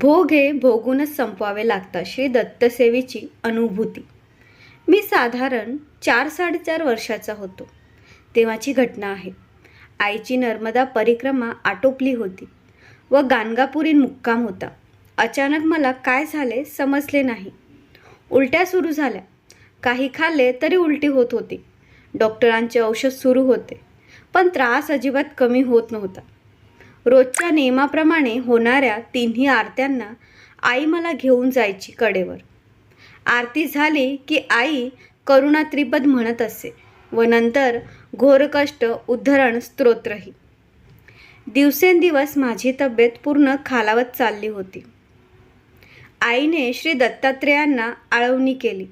भोग हे भोगूनच संपवावे लागतात श्री दत्तसेवेची अनुभूती. मी साधारण चार साडेचार वर्षाचा होतो. तेव्हाची घटना आहे. आईची नर्मदा परिक्रमा आटोपली होती व गाणगापुरी मुक्काम होता. अचानक मला काय झाले समजले नाही. उलट्या सुरू झाल्या. काही खाल्ले तरी उलटी होत होती. डॉक्टरांचे औषध सुरू होते पण त्रास अजिबात कमी होत नव्हता. रोजच्या नियमाप्रमाणे होणाऱ्या तिन्ही आरत्यांना आई मला घेऊन जायची कडेवर. आरती झाली की आई करुणा त्रिपद म्हणत असे व नंतर घोरकष्ट उद्धरण स्तोत्रही. दिवसेंदिवस माझी तब्येत पूर्ण खालावत चालली होती. आईने श्री दत्तात्रेयांना आळवणी केली.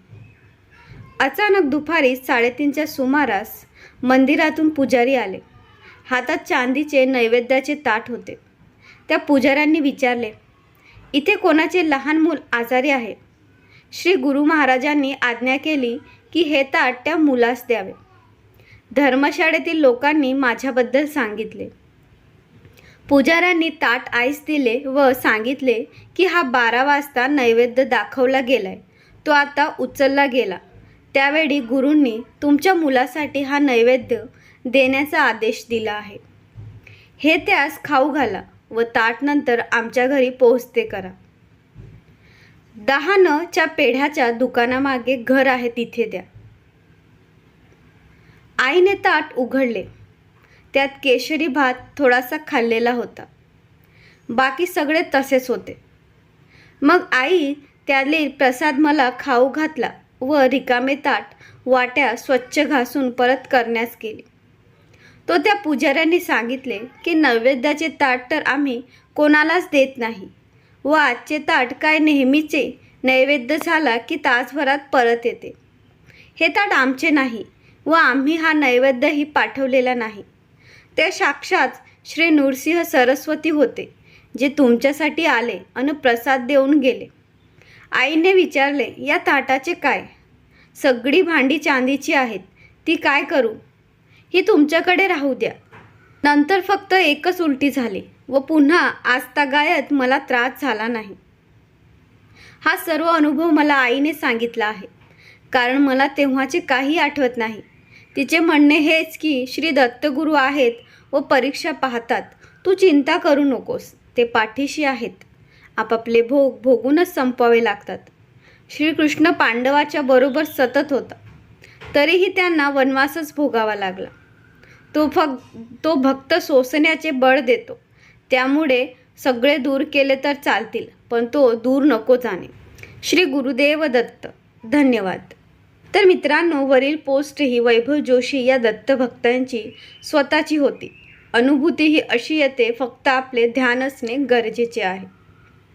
अचानक दुपारी साडेतीनच्या सुमारास मंदिरातून पुजारी आले. हातात चांदीचे नैवेद्याचे ताट होते. त्या पुजाऱ्यांनी विचारले इथे कोणाचे लहान मूल आजारी आहे? श्री गुरु महाराजांनी आज्ञा केली की हे ताट त्या मुलास द्यावे. धर्मशाळेतील लोकांनी माझ्याबद्दल सांगितले. पुजाऱ्यांनी ताट आईस दिले व सांगितले की हा बारा वाजता नैवेद्य दाखवला गेलाय. तो आता उचलला गेला. त्यावेळी गुरूंनी तुमच्या मुलासाठी हा नैवेद्य देण्याचा आदेश दिला आहे. हे त्यास खाऊ घाला व ताट नंतर आमच्या घरी पोहोचते करा. दहानच्या पेढ्याच्या दुकानामागे घर आहे तिथे द्या. आईने ताट उघडले. त्यात केशरी भात थोडासा खाल्लेला होता. बाकी सगळे तसेच होते. मग आई त्याले प्रसाद मला खाऊ घातला व रिकामे ताट वाट्या स्वच्छ घासून परत करण्यास गेली. तो त्या पुजाऱ्यांनी सांगितले की नैवेद्याचे ताट तर आम्ही कोणालाच देत नाही व आजचे ताट काय नेहमीचे नैवेद्य झाला की तासभरात परत येते. हे ताट आमचे नाही व आम्ही हा नैवेद्यही पाठवलेला नाही. ते साक्षात श्री नृसिंह सरस्वती होते जे तुमच्यासाठी आले आणि प्रसाद देऊन गेले. आईने विचारले या ताटाचे काय? सगळी भांडी चांदीची आहेत ती काय करू? ही तुमच्याकडे राहू द्या. नंतर फक्त एकच उलटी झाली व पुन्हा आजतागायत मला त्रास झाला नाही. हा सर्व अनुभव मला आईने सांगितला आहे. कारण मला तेव्हाचे काही आठवत नाही. तिचे म्हणणे हेच की श्री दत्तगुरू आहेत व परीक्षा पाहतात. तू चिंता करू नकोस. ते पाठीशी आहेत. आपापले भोग भोगूनच संपवावे लागतात. श्रीकृष्ण पांडवाच्या बरोबर सतत होता. तरीही त्यांना वनवासच भोगावा लागला. तो फक्त तो भक्त सोसण्याचे बळ देतो. त्यामुळे सगळे दूर केले तर चालतील पण तो दूर नको जाणे. श्री गुरुदेव दत्त. धन्यवाद. तर मित्रांनो वरील पोस्ट ही वैभव जोशी या दत्तभक्तांची स्वतःची होती. अनुभूती ही अशी येते फक्त आपले ध्यान असणे गरजेचे आहे.